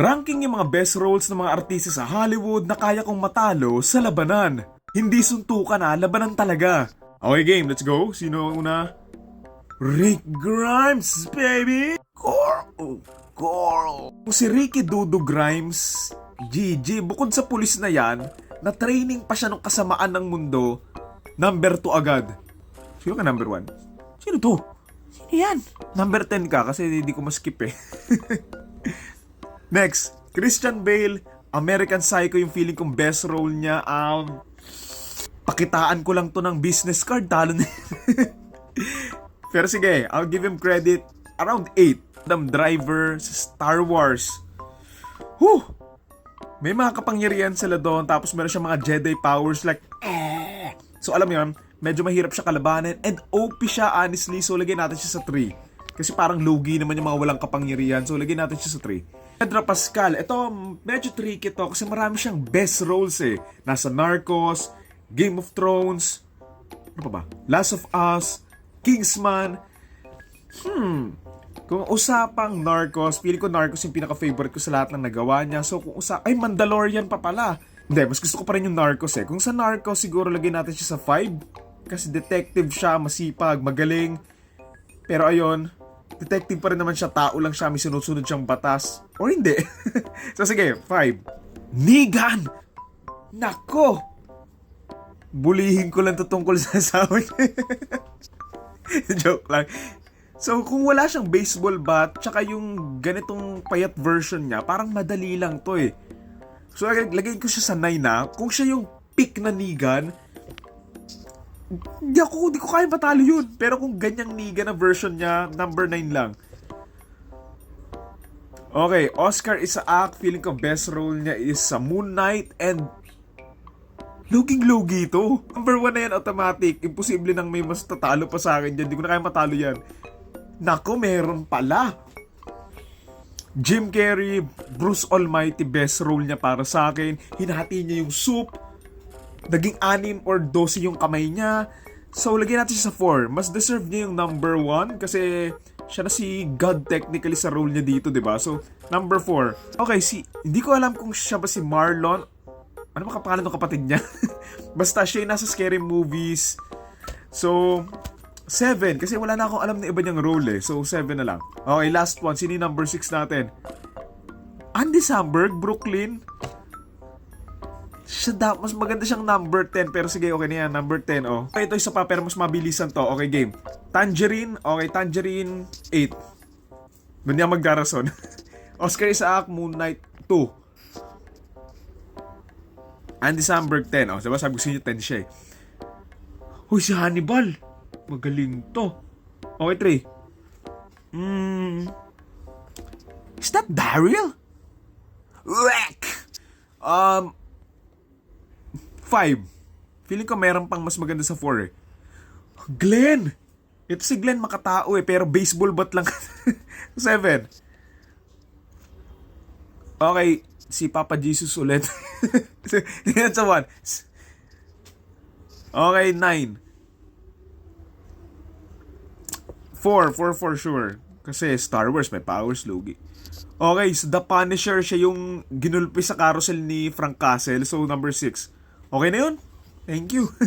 Ranking yung mga best roles ng mga artista sa Hollywood na kaya kong matalo sa labanan. Hindi suntukan na, labanan talaga. Okay game, let's go. Sino una? Rick Grimes, baby! Coral! Coral! Si Ricky Dudu Grimes, GG, bukod sa pulis na yan, na training pa siya ng kasamaan ng mundo, number 2 agad. Sino ka number 1? Sino to? Sino yan? Number 10 ka kasi hindi ko maskip eh. Next, Christian Bale, American Psycho yung feeling kong best role niya. Um, pakitaan ko lang to ng business card, talo na. Pero sige, I'll give him credit around 8. Adam Driver sa Star Wars. Whew! May mga kapangyarihan sila doon tapos meron siya mga Jedi powers like eh. So alam mo yun, medyo mahirap siya kalabanin and OP siya honestly so lagyan natin siya sa 3. Kasi parang logi naman yung mga walang kapangyarihan so lagyan natin siya sa 3. Pedro Pascal, ito medyo tricky to kasi marami siyang best roles eh. Nasa Narcos, Game of Thrones, ano pa ba? Last of Us, Kingsman. Hmm, kung usapang Narcos, feeling ko Narcos yung pinaka-favorite ko sa lahat ng nagawa niya. So kung usa ay Mandalorian pa pala. Hindi, mas gusto ko pa rin yung Narcos eh. Kung sa Narcos, siguro lagyan natin siya sa 5. Kasi detective siya, masipag, magaling. Pero ayun, detective pa rin naman siya, tao lang siya, may sunod-sunod siyang batas. Or hindi. so sige, 5. Negan! Nako! Bulihin ko lang to tungkol sa asawa. Joke lang. So, kung wala siyang baseball bat, tsaka yung ganitong payat version niya, parang madali lang to eh. So, lag- lagay ko siya sa 9 na. Kung siya yung pick na Negan, hindi ako, hindi ko kaya matalo yun. Pero kung ganyang Negan na version niya, number 9 lang. Okay, Oscar Isaac, feeling ko best role niya is sa Moon Knight and Luging-lugi ito. Number one na yan, automatic. Imposible nang may mas tatalo pa sa akin dyan. Hindi ko na kaya matalo yan. Nako, meron pala. Jim Carrey, Bruce Almighty, best role niya para sa akin. Hinahati niya yung soup. Naging anim or 12 yung kamay niya. So, lagyan natin siya sa 4. Mas deserve niya yung number 1 kasi siya na si God technically sa role niya dito, 'di ba? So, number 4. Okay, si hindi ko alam kung siya ba si Marlon ano ba kapangalan ng kapatid niya? Basta siya yung nasa scary movies. So, 7. Kasi wala na akong alam na iba niyang role eh. So, 7 na lang. Okay, last one. Sino number 6 natin? Andy Samberg, Brooklyn. Siya da, mas maganda siyang number 10. Pero sige, okay na yan. Number 10, oh. Okay, ito isa pa, pero mas mabilisan to. Okay, game. Tangerine. Okay, Tangerine 8. Doon niya magdarason. Oscar Isaac, Moon Knight 2. Andy Samberg 10. Oh, diba sabi ko sa inyo 10 siya eh. Uy, si Hannibal. Magaling to. Okay, 3. Hmm. Is that Daryl? Wreck! Um, 5. Feeling ko meron pang mas maganda sa 4 eh. Glenn! Ito si Glenn makatao eh, pero baseball bat lang. 7. Okay, si Papa Jesus ulit. Yan sa 1. Okay, 9. 4, 4 for sure. Kasi Star Wars may powers, Lugi. Okay, so The Punisher, siya yung ginulpi sa carousel ni Frank Castle. So, number 6. Okay na yun? Thank you.